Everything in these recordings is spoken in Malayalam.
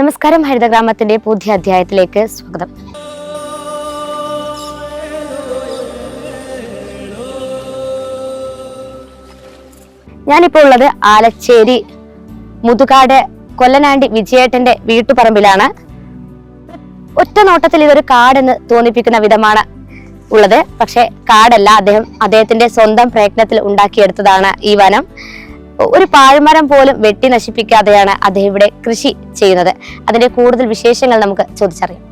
നമസ്കാരം. ഹരിതഗ്രാമത്തിന്റെ പുതിയ അധ്യായത്തിലേക്ക് സ്വാഗതം. ഞാനിപ്പോൾ ഉള്ളത് ആലച്ചേരി മുതുകാട് കൊല്ലനാണ്ടി വിജയേട്ടന്റെ വീട്ടുപറമ്പിലാണ്. ഒറ്റ നോട്ടത്തിൽ ഇതൊരു കാടെന്ന് തോന്നിപ്പിക്കുന്ന വിധമാണ് ഉള്ളത്. പക്ഷെ കാടല്ല അദ്ദേഹം അദ്ദേഹത്തിന്റെ സ്വന്തം പ്രയത്നത്തിൽ ഉണ്ടാക്കിയെടുത്തതാണ് ഈ വനം. ഒരു പാഴ്മരം പോലും വെട്ടി നശിപ്പിക്കാതെയാണ് അദ്ദേഹം ഇവിടെ കൃഷി ചെയ്യുന്നത്. അതിന്റെ കൂടുതൽ വിശേഷങ്ങൾ നമുക്ക് ചോദിച്ചറിയാം.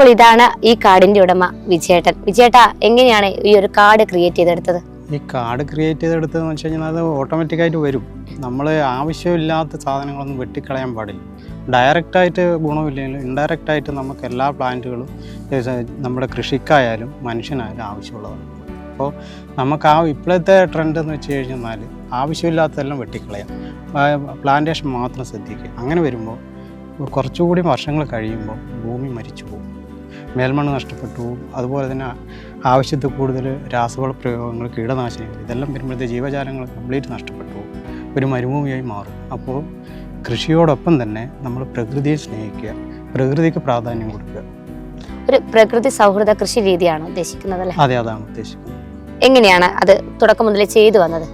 അപ്പോൾ ഇതാണ് ഈ കാടിന്റെ ഉടമ വിജയേട്ടൻ. വിജയേട്ട എങ്ങനെയാണ് ഈ ഒരു കാർഡ് ക്രിയേറ്റ് ചെയ്തെടുത്തത്? ഈ കാർഡ് ക്രിയേറ്റ് ചെയ്തെടുത്തതെന്ന് വെച്ച് കഴിഞ്ഞാൽ അത് ഓട്ടോമാറ്റിക്കായിട്ട് വരും. നമ്മൾ ആവശ്യമില്ലാത്ത സാധനങ്ങളൊന്നും വെട്ടിക്കളയാൻ പാടില്ല. ഡയറക്റ്റായിട്ട് ഗുണമില്ലെങ്കിലും ഇൻഡയറക്റ്റായിട്ട് നമുക്ക് എല്ലാ പ്ലാന്റുകളും നമ്മുടെ കൃഷിക്കായാലും മനുഷ്യനായാലും ആവശ്യമുള്ളതാണ്. അപ്പോൾ നമുക്ക് ആ ഇപ്പോഴത്തെ ട്രെൻഡ് എന്ന് വെച്ച് കഴിഞ്ഞാൽ ആവശ്യമില്ലാത്തതെല്ലാം വെട്ടിക്കളയാം. പ്ലാന്റേഷൻ മാത്രം ശ്രദ്ധിക്കുക. അങ്ങനെ വരുമ്പോൾ കുറച്ചുകൂടി വർഷങ്ങൾ കഴിയുമ്പോൾ ഭൂമി മരിച്ചു പോകും മേൽമണ്ണ് നഷ്ടപ്പെട്ടു. പോകും അതുപോലെ തന്നെ ആവശ്യത്തിൽ കൂടുതൽ രാസവള പ്രയോഗങ്ങൾ കീടനാശിനികൾ ഇതെല്ലാം വരുമ്പോഴത്തെ ജീവജാലങ്ങൾ കംപ്ലീറ്റ് നഷ്ടപ്പെട്ടു. പോകും ഒരു മരുഭൂമിയായി മാറും. അപ്പോൾ കൃഷിയോടൊപ്പം തന്നെ നമ്മൾ പ്രകൃതിയെ സ്നേഹിക്കുക പ്രകൃതിക്ക് പ്രാധാന്യം കൊടുക്കുക. ഒരു പ്രകൃതി സൗഹൃദ കൃഷി രീതിയാണ് ഉദ്ദേശിക്കുന്നത് അല്ലെ? അതെ അതാണ് ഉദ്ദേശിക്കുന്നത്. എങ്ങനെയാണ് അത് തുടക്കം മുതലേ ചെയ്തു വന്നത്?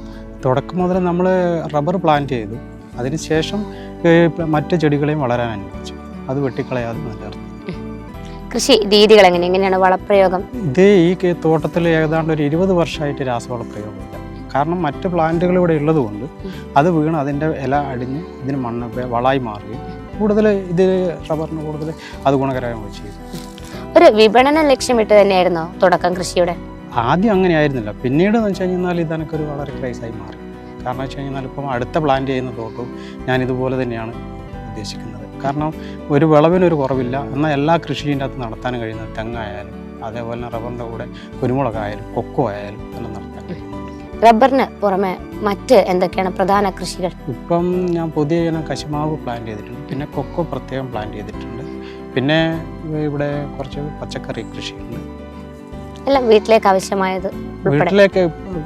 തുടക്കം മുതൽ നമ്മൾ റബ്ബർ പ്ലാന്റ് ചെയ്തു. അതിനുശേഷം മറ്റു മറ്റ് ചെടികളെയും വളരാൻ അനുവദിച്ചു. അത് വെട്ടിക്കളയാതെ നിലനിർത്തി. കൃഷി രീതികൾ എങ്ങനെ എങ്ങനെയാണ് വളപ്രയോഗം? ഇത് ഈ തോട്ടത്തിൽ ഏതാണ്ട് ഒരു ഇരുപത് വർഷമായിട്ട് രാസവള പ്രയോഗമില്ല കാരണം മറ്റ് പ്ലാന്റുകൾ ഇവിടെ ഉള്ളതുകൊണ്ട് അത് വീണ് അതിന്റെ ഇല അടിഞ്ഞ് ഇതിന് മണ്ണ് വളായി മാറുകയും കൂടുതൽ ഇത് റബ്ബറിന് കൂടുതൽ അത് ഗുണകരമായി ചെയ്തു ഒരു വിപണന ലക്ഷ്യമിട്ട് തന്നെയായിരുന്നോ തുടക്കം കൃഷിയുടെ? ആദ്യം അങ്ങനെയായിരുന്നില്ല പിന്നീട് എന്ന് വെച്ച് കഴിഞ്ഞാൽ ഇത് എനിക്കൊരു വളരെ ക്രൈസായി മാറി. കാരണം വെച്ച് കഴിഞ്ഞാൽ ഇപ്പം അടുത്ത പ്ലാന്റ് ചെയ്യുന്ന തോട്ടവും ഞാൻ ഇതുപോലെ തന്നെയാണ് ഉദ്ദേശിക്കുന്നത്. കാരണം ഒരു വിളവിനൊരു കുറവില്ല. എന്നാൽ എല്ലാ കൃഷിയും അകത്ത് നടത്താൻ കഴിയുന്ന തെങ്ങായാലും അതേപോലെ തന്നെ റബ്ബറിന്റെ കൂടെ കുരുമുളകായാലും കൊക്കോ ആയാലും എല്ലാം നടത്താൻ റബ്ബറിന് പുറമെ മറ്റ് എന്തൊക്കെയാണ് പ്രധാന കൃഷികൾ? ഇപ്പം ഞാൻ പുതിയ ഇനം കശുമാവ് പ്ലാന്റ് ചെയ്തിട്ടുണ്ട്. പിന്നെ കൊക്കോ പ്രത്യേകം പ്ലാൻ ചെയ്തിട്ടുണ്ട്. പിന്നെ ഇവിടെ കുറച്ച് പച്ചക്കറി കൃഷിയുണ്ട്. എല്ലാം വീട്ടിലേക്ക് ആവശ്യമായത് വീട്ടിലേക്ക്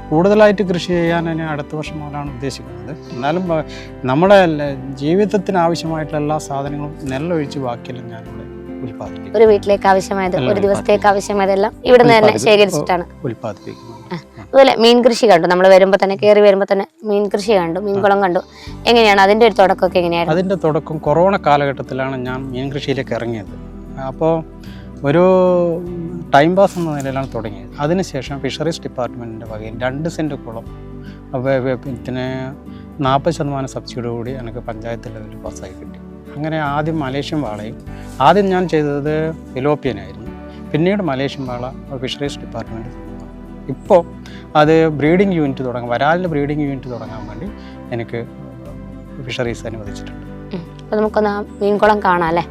കൂടുതലായിട്ട് കൃഷി ചെയ്യാൻ അടുത്ത വർഷം മുതലാണ് ഉദ്ദേശിക്കുന്നത്. എന്നാലും നമ്മുടെ ജീവിതത്തിന് ആവശ്യമായിട്ടുള്ള എല്ലാ സാധനങ്ങളും നെല്ലൊഴിച്ച് ബാക്കിയെല്ലാം ഞാനിവിടെ ഉൽപ്പാദിപ്പിക്കും. ഒരു വീട്ടിലേക്ക് ആവശ്യമായത് ഒരു ദിവസത്തേക്ക് ആവശ്യമായതെല്ലാം ഇവിടെ നിന്ന് തന്നെ ശേഖരിച്ചിട്ടാണ്. ഉൽപ്പാദിപ്പിക്കുന്നത് അതുപോലെ മീൻ കൃഷി കണ്ടു. നമ്മൾ വരുമ്പോൾ തന്നെ കയറി വരുമ്പോൾ തന്നെ മീൻ കൃഷി കണ്ടു മീൻകുളം കണ്ടു. എങ്ങനെയാണ് അതിന്റെ ഒരു തുടക്കമൊക്കെ എങ്ങനെയായിരുന്നു? അതിന്റെ തുടക്കം കൊറോണ കാലഘട്ടത്തിലാണ് ഞാൻ മീൻ കൃഷിയിലേക്ക് ഇറങ്ങിയത്. അപ്പോൾ ഒരു ടൈം പാസ് എന്ന നിലയിലാണ് തുടങ്ങിയത്. അതിനുശേഷം ഫിഷറീസ് ഡിപ്പാർട്ട്മെന്റിന്റെ വകയിൽ രണ്ട് സെന്റ് കുളം പിന്നെ നാൽപ്പത് ശതമാനം സബ്സിഡി കൂടി എനിക്ക് പഞ്ചായത്ത് ലെവലിൽ പാസ്സായി കിട്ടി. അങ്ങനെ ആദ്യം മലേഷ്യൻ വാളയും ആദ്യം ഞാൻ ചെയ്തത് ഫിലോപ്പിയനായിരുന്നു പിന്നീട് മലേഷ്യൻ വാള ഫിഷറീസ് ഡിപ്പാർട്ട്മെന്റ് ഇപ്പോൾ അത് ബ്രീഡിംഗ് യൂണിറ്റ് തുടങ്ങാൻ വരാലിന്റെ ബ്രീഡിംഗ് യൂണിറ്റ് തുടങ്ങാൻ വേണ്ടി എനിക്ക് ഫിഷറീസ് അനുവദിച്ചിട്ടുണ്ട്. അപ്പോൾ നമുക്കൊന്ന് മീൻകുളം കാണാം അല്ലേ?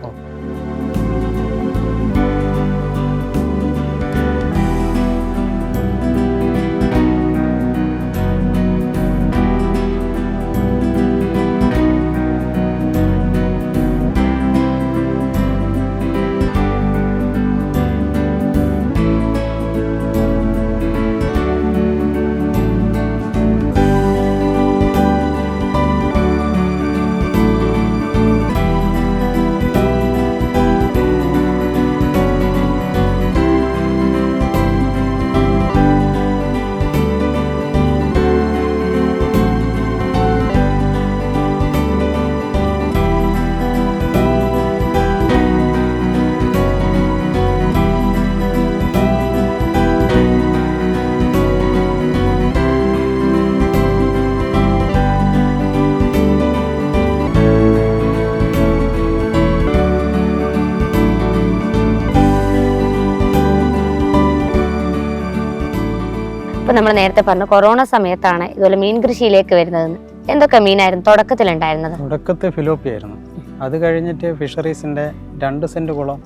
ഇപ്പൊ നമ്മൾ നേരത്തെ പറഞ്ഞു കൊറോണ സമയത്താണ് ഇതുപോലെ മീൻ കൃഷിയിലേക്ക് വരുന്നതെന്ന്. എന്തൊക്കെ മീനായിരുന്നു? തുടക്കത്തിൽ ഉണ്ടായിരുന്നത് തുടക്കത്തിൽ ഫിലോപ്പി ആയിരുന്നു. അത് കഴിഞ്ഞിട്ട് ഫിഷറീസിന്റെ രണ്ട് സെന്റ് കുളം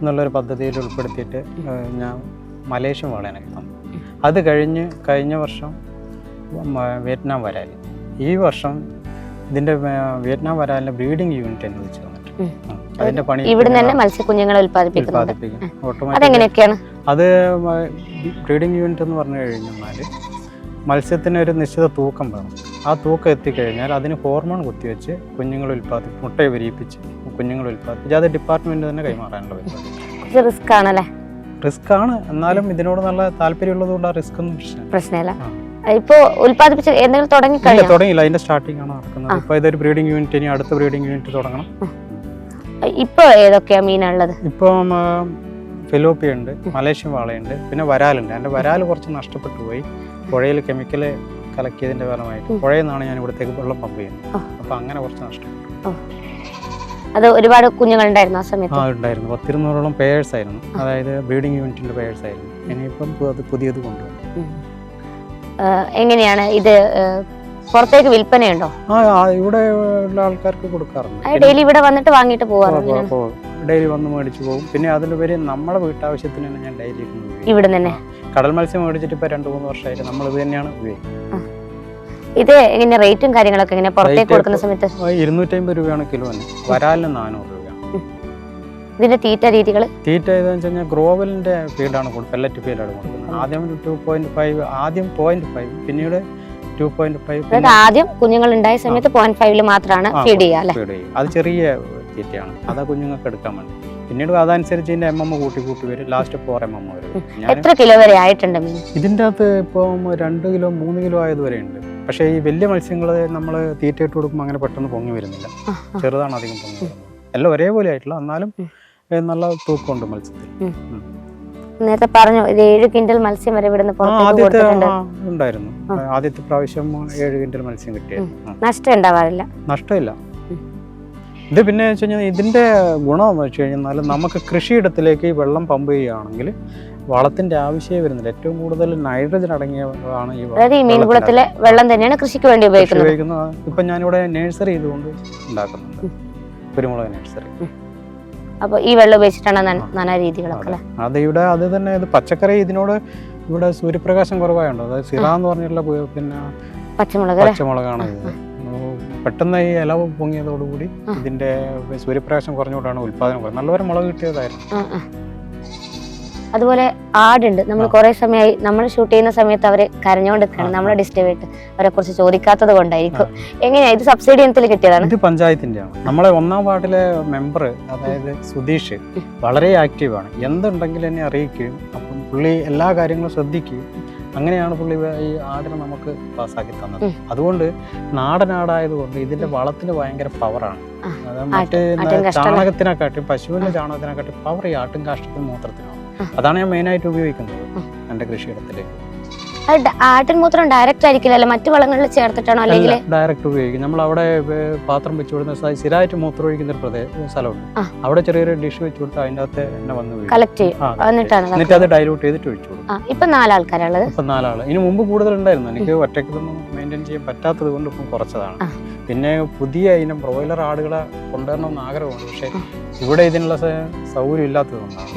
എന്നുള്ളൊരു പദ്ധതിയിൽ ഉൾപ്പെടുത്തിയിട്ട് ഞാൻ മലേഷ്യൻ വളയനൊക്കെ തന്നു അത് കഴിഞ്ഞ് കഴിഞ്ഞ വർഷം വിയറ്റ്നാം വരാൽ ഈ വർഷം ഇതിന്റെ വിയറ്റ്നാം വരാലിന്റെ ബ്രീഡിംഗ് യൂണിറ്റ് അനുവദിച്ചു തന്നിട്ട് ഉം. ഉം. പണി ഇവിടെ തന്നെ മത്സ്യക്കുഞ്ഞുങ്ങളെ ഉത്പാദിപ്പിക്കുന്നു ഉൽപ്പാദിപ്പിക്കും. അതെങ്ങനെയൊക്കെയാണ്? അത് ബ്രീഡിംഗ് യൂണിറ്റ് എന്ന് പറഞ്ഞു കഴിഞ്ഞാൽ മത്സ്യത്തിന് ഒരു നിശ്ചിത തൂക്കം വേണം. ആ തൂക്കം എത്തിക്കഴിഞ്ഞാൽ അതിന് ഹോർമോൺ കുത്തിവെച്ച് കുഞ്ഞുങ്ങൾ ഉൽപ്പാദി മുട്ടയെ വിരിയിപ്പിച്ച് കുഞ്ഞുങ്ങൾ ഉൽപ്പാദിപ്പിച്ച് അത് ഡിപ്പാർട്ട്മെന്റ് തന്നെ കൈമാറാനുള്ള പരിപാടി. റിസ്ക് ആണല്ലേ? റിസ്ക് ആണ്. എന്നാലും ഇതിനോട് നല്ല താല്പര്യമുള്ളത് കൊണ്ട് ആ റിസ്ക് ഒന്നും പ്രശ്നമില്ല. ഇപ്പോ ഉൽപ്പാദിപ്പിച്ച് എന്തെങ്കിലും തുടങ്ങി തുടങ്ങിയില്ല. അതിന്റെ സ്റ്റാർട്ടിംഗ് ആണ് നടക്കുന്നത്. ഇപ്പൊ ഇതൊരു ബ്രീഡിംഗ് യൂണിറ്റ് ഇനി അടുത്ത ബ്രീഡിംഗ് യൂണിറ്റ് തുടങ്ങണം. ഇപ്പൊ ഏതൊക്കെയാ മീനുള്ളത് ഇപ്പം ഫിലോപ്പിയ ഉണ്ട് മലേഷ്യൻ വാളയുണ്ട് പിന്നെ വരാലുണ്ട്. എന്റെ വരാൽ കുറച്ച് നഷ്ടപ്പെട്ടു പോയി. പുഴയിൽ കെമിക്കൽ കലക്കിയതിന്റെ ഫലമായിട്ട്. പുഴയിൽ നിന്നാണ് ഞാൻ ഇവിടത്തേക്ക് വെള്ളം പമ്പ് ചെയ്യുന്നത്. അപ്പൊ അങ്ങനെ കുറച്ച് നഷ്ടപ്പെട്ടു. അത് ഒരുപാട് കുഞ്ഞുങ്ങൾ ഉണ്ടായിരുന്നു ആ സമയത്ത്? ആ ഉണ്ടായിരുന്നു. പത്തിരുന്നൂറോളം പേഴ്സ് ആയിരുന്നു. അതായത് ബ്രീഡിംഗ് യൂണിറ്റിന്റെ പേഴ്സ് ആയിരുന്നു. ഇനിയിപ്പം അത് പുതിയത് കൊണ്ടുവന്നു. എങ്ങനെയാണ് ഇത് പുറത്തേക്ക് വിൽപ്പനയുണ്ടോ? ഇവിടെ ഉള്ള ആൾക്കാർക്ക് കൊടുക്കാറുണ്ട്. ഡെയിലി ഇവിടെ വന്നിട്ട് വാങ്ങിയിട്ട് പോവാറുണ്ട് ഡെയിലി വന്ന് മേടിച്ചു പോകും. പിന്നെ അതിലുപരി നമ്മുടെ വീട്ടാവശ്യത്തിന് തന്നെ ഞാൻ ഡെയിലി ഇവിടെ തന്നെ? കടൽ മത്സ്യം മേടിച്ചിട്ട് ഇപ്പൊ രണ്ടു മൂന്ന് വർഷമായിട്ട് നമ്മൾ ഇത് തന്നെയാണ് ഉപയോഗിക്കുന്നത്. ഇത് എങ്ങനെ റേറ്റും കാര്യങ്ങളൊക്കെ എങ്ങനെ പുറത്തേക്ക് കൊടുക്കുന്ന സമയത്ത്? ഇരുന്നൂറ്റമ്പത് രൂപയാണ് കിലോ വരാലിന് നാനൂറ് രൂപ ഇതിന്റെ തീറ്റ രീതികൾ തീറ്റ ഏതാണെന്ന് വെച്ച് കഴിഞ്ഞാൽ ഗ്രോവലിന്റെ ഫീഡാണ് പെല്ലറ്റ് ഫീഡാണ് കൊടുക്കുന്നത്. ആദ്യം ടു പോയിന്റ് ഫൈവ് ആദ്യം പോയിന്റ് ഫൈവ് പിന്നീട് ആദ്യം കുഞ്ഞുങ്ങൾ ഉണ്ടായ സമയത്ത് പോയിന്റ് ഫൈവിൽ മാത്രമാണ് ഫീഡ് ചെയ്യുക അല്ലേ? അത് ചെറിയ തീറ്റയാണ്. അതാ കുഞ്ഞുങ്ങൾക്ക് എടുക്കാൻ വേണ്ടി. പിന്നീട് അതനുസരിച്ച് ഇതിന്റെ എം എം കൂട്ടി കൂട്ടി വരും. ലാസ്റ്റ് ഫോർ എം എം വരും. എത്ര കിലോ വരെ ആയിട്ടുണ്ട് ഇതിന്റെ അകത്ത് ഇപ്പം രണ്ട് കിലോ മൂന്ന് കിലോ ആയതുവരെ ഉണ്ട്. പക്ഷേ ഈ വലിയ മത്സ്യങ്ങൾ നമ്മൾ തീറ്റ ഇട്ട് കൊടുക്കുമ്പോൾ അങ്ങനെ പെട്ടെന്ന് പൊങ്ങി വരുന്നില്ല. ചെറുതാണ് അധികം പൊങ്ങി വരുന്നത്. എല്ലാം ഒരേപോലെ ആയിട്ടില്ല എന്നാലും നല്ല തൂക്കമുണ്ട് മത്സ്യത്തിൽ. നേരത്തെ പറഞ്ഞു ഒരു ഏഴ് ക്വിന്റൽ മത്സ്യം വരെ ഇവിടുന്ന് പുറത്തേക്ക് കൊടുത്തിട്ടുണ്ട്. ഉണ്ടായിരുന്നു. ആദ്യത്തെ പ്രാവശ്യം ഏഴ് ക്വിന്റൽ മത്സ്യം ആ. നഷ്ടം ഉണ്ടാവാറില്ല നഷ്ടമില്ല ഇത് പിന്നെ വെച്ച് കഴിഞ്ഞാൽ ഇതിന്റെ ഗുണം എന്ന് വെച്ച് കഴിഞ്ഞാൽ നമുക്ക് കൃഷിയിടത്തിലേക്ക് വെള്ളം പമ്പ് ചെയ്യുകയാണെങ്കിൽ വളത്തിന്റെ ആവശ്യമേ വരുന്നില്ല. ഏറ്റവും കൂടുതൽ നൈട്രജൻ അടങ്ങിയതാണ് ഈ മീൻകുളത്തിലെ വെള്ളം തന്നെയാണ് കൃഷിക്ക് വേണ്ടി ഉപയോഗിക്കുന്നത്. ഉപയോഗിക്കുന്ന ഇപ്പൊ ഞാനിവിടെ നഴ്സറി ഇതുകൊണ്ട് ഉണ്ടാക്കുന്നുണ്ട്. കുരുമുളക് നഴ്സറി അപ്പൊ ഈ വെള്ളം ഉപയോഗിച്ചിട്ടാണ് നന- രീതികളൊക്കെ അല്ലേ? അത്. ഇവിടെ അത് തന്നെ ഇത് പച്ചക്കറി ഇതിനോട് ഇവിടെ സൂര്യപ്രകാശം കുറവായുണ്ടോ. അതായത് സിറ എന്ന് പറഞ്ഞിട്ടുള്ള പിന്നെ പച്ചമുളക് പച്ചമുളകാണ് ഇത്. പെട്ടെന്ന് ഈ ഇല പൊങ്ങിയതോടുകൂടി. ഇതിന്റെ സൂര്യപ്രകാശം കുറഞ്ഞുകൊണ്ടാണ് ഉൽപാദനം കുറഞ്ഞത്. നല്ലപോലെ മുളക് കിട്ടിയതായിരുന്നു. അതുപോലെ ആടുണ്ട്. നമ്മൾ. കുറെ സമയമായി നമ്മൾ ഷൂട്ട് ചെയ്യുന്ന സമയത്ത് അവർ കരഞ്ഞോണ്ടിരിക്കുകയാണ് നമ്മളെ ഡിസ്റ്റർബ് ആയിട്ട് അവരെ കുറിച്ച് ചോദിക്കാത്തത് കൊണ്ടായിരിക്കും. എങ്ങനെയാ? ഇത് സബ്സിഡി ഇനത്തിൽ കിട്ടിയതാണ്? ഇത് പഞ്ചായത്തിന്റെ ആണ് നമ്മളെ ഒന്നാം വാർഡിലെ മെമ്പർ അതായത് സുധീഷ് വളരെ ആക്റ്റീവാണ് എന്തുണ്ടെങ്കിലും എന്നെ അറിയിക്കുകയും അപ്പം പുള്ളി എല്ലാ കാര്യങ്ങളും ശ്രദ്ധിക്കുകയും അങ്ങനെയാണ് പുള്ളി ഈ ആടിനെ നമുക്ക് പാസ്സാക്കി തന്നത്. അതുകൊണ്ട് നാടനാടായതുകൊണ്ട് ഇതിന്റെ വളത്തിന് ഭയങ്കര പവറാണ് മറ്റേ ചാണകത്തിനെക്കാട്ടും പശുവിന്റെ ചാണകത്തിനെക്കാട്ടി പവർ ഈ ആട്ടും കാഷ്ടത്തിനും മൂത്രത്തിനാണ്. അതാണ് ഞാൻ മെയിനായിട്ട് ഉപയോഗിക്കുന്നത് എന്റെ എന്റെ കൃഷിയിടത്തിലേക്ക് ആട്ടിൻമൂത്രം ഡയറക്റ്റ് ആയിരിക്കില്ലല്ലോ? മറ്റു വളങ്ങളിൽ ചേർത്തിട്ടാണോ അല്ലെങ്കിൽ? ഡയറക്റ്റ് ഉപയോഗിക്കും. നമ്മൾ അവിടെ പാത്രം വെച്ച് കൊടുക്കുന്ന സ്ഥിരമായിട്ട് മൂത്രം ഒഴിക്കുന്ന ഒരു പ്രദേശം സ്ഥലമുണ്ട്. അവിടെ ചെറിയൊരു ഡിഷ് വെച്ച് കൊടുത്ത് അതിന്റെ അകത്ത് എന്നെ വന്ന്. കളക്ട് ചെയ്യും. എന്നിട്ട് അത് ഡൈലൂട്ട് ചെയ്തിട്ട് ഒഴിച്ചു കൊടുക്കും. ഇപ്പൊ നാലാൾക്കാരുള്ളത് ഇപ്പൊ നാലാൾ. ഇനി മുമ്പ് കൂടുതൽ ഉണ്ടായിരുന്നു എനിക്ക് ഒറ്റയ്ക്കൊന്നും മെയിന്റെയിൻ ചെയ്യാൻ പറ്റാത്തത് കൊണ്ട് ഇപ്പം കുറച്ചതാണ്. പിന്നെ പുതിയ ഇനം ബ്രോയിലർ ആടുകളെ കൊണ്ടുവരണമെന്ന് ആഗ്രഹമുണ്ട്. പക്ഷേ ഇവിടെ ഇതിനുള്ള സൗകര്യം ഇല്ലാത്തത് കൊണ്ടാണ്.